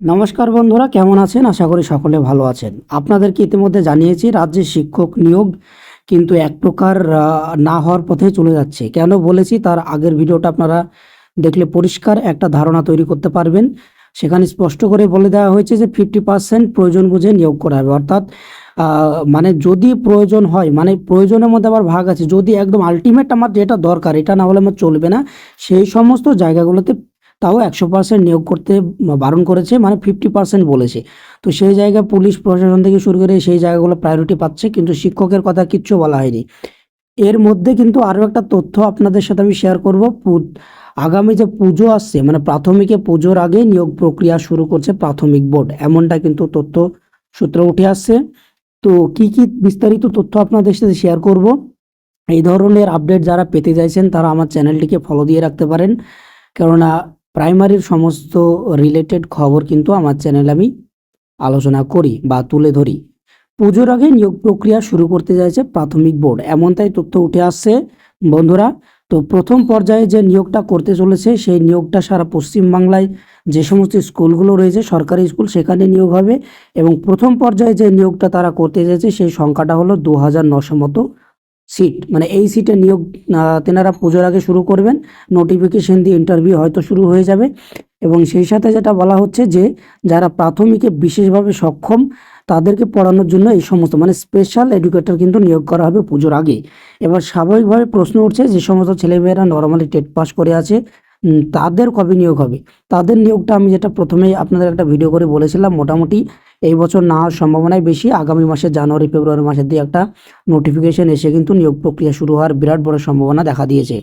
নমস্কার বন্ধুরা, কেমন আছেন? আশা করি সকলে ভালো আছেন। আপনাদেরকে ইতিমধ্যে জানিয়েছি, রাজ্যে শিক্ষক নিয়োগ কিন্তু এক প্রকার না হওয়ার পথে চলে যাচ্ছে। কেন বলেছি? তার আগের ভিডিওটা আপনারা দেখলে পরিষ্কার একটা ধারণা তৈরি করতে পারবেন। সেখানে স্পষ্ট করে বলে দেওয়া হয়েছে যে ফিফটি পার্সেন্ট প্রয়োজন বুঝে নিয়োগ করা হবে। অর্থাৎ মানে যদি প্রয়োজন হয় মানে প্রয়োজনের মধ্যে আবার ভাগ আছে। যদি একদম আলটিমেট আমার যেটা দরকার, এটা না হলে আমার চলবে না। সেই সমস্ত জায়গাগুলোতে তাও একশো পার্সেন্ট নিয়োগ করতে বারণ করেছে মানে ফিফটি পার্সেন্ট বলেছে। তো সেই জায়গায় পুলিশ প্রশাসন থেকে শুরু করে সেই জায়গাগুলো প্রায়োরিটি পাচ্ছে, কিন্তু শিক্ষকের কথা কিচ্ছু বলা হয়নি। এর মধ্যে কিন্তু আরও একটা তথ্য আপনাদের সাথে আমি শেয়ার করব। আগামী যে পুজো আসছে মানে প্রাথমিকে পুজোর আগে নিয়োগ প্রক্রিয়া শুরু করছে প্রাথমিক বোর্ড। এমনটা কিন্তু তথ্য সূত্র উঠে আসছে। তো কি কি বিস্তারিত তথ্য আপনাদের সাথে শেয়ার করব? এই ধরনের আপডেট যারা পেতে চাইছেন, তারা আমার চ্যানেলটিকে ফলো দিয়ে রাখতে পারেন। কেননা প্রাইমারির সমস্ত রিলেটেড খবর কিন্তু আমার চ্যানেলে আমি আলোচনা করি বা তুলে ধরি। পুজোর আগে নিয়োগ প্রক্রিয়া শুরু করতে যাচ্ছে প্রাথমিক বোর্ড। এমনটাই তথ্য উঠে আসছে। বন্ধুরা, তো প্রথম পর্যায়ে যে নিয়োগটা করতে চলেছে, সেই নিয়োগটা সারা পশ্চিমবাংলায় যে সমস্ত স্কুলগুলো রয়েছে, সরকারি স্কুল, সেখানে নিয়োগ হবে। এবং প্রথম পর্যায়ে যে নিয়োগটা তারা করতে যাচ্ছে, সেই সংখ্যাটা হলো দু হাজার নশো মতো সিট মানে এই সিটে নিয়োগ তেনারা পুজোর আগে শুরু করবেন নোটিফিকেশন দিয়ে ইন্টারভিউ হয়তো শুরু হয়ে যাবে। এবং সেই সাথে যেটা বলা হচ্ছে যে, যারা প্রাথমিকে বিশেষভাবে সক্ষম, তাদেরকে পড়ানোর জন্য এই সমস্ত মানে স্পেশাল এডুকেটর কিন্তু নিয়োগ করা হবে পুজোর আগে। এবার স্বাভাবিকভাবে প্রশ্ন উঠছে যে, সমস্ত ছেলেমেয়েরা নর্মালি টেট পাস করে আছে তাদের কবে নিয়োগ হবে? তাদের নিয়োগটা আমি যেটা প্রথমেই আপনাদের একটা ভিডিও করে বলেছিলাম, মোটামুটি এই বছর না হওয়ার সম্ভাবনাই বেশি। আগামী মাসে জানুয়ারি, ফেব্রুয়ারি মাসের দিয়ে একটা নোটিফিকেশন এসে কিন্তু নিয়োগ প্রক্রিয়া শুরু হওয়ার বিরাট বড় সম্ভাবনা দেখা দিয়েছে।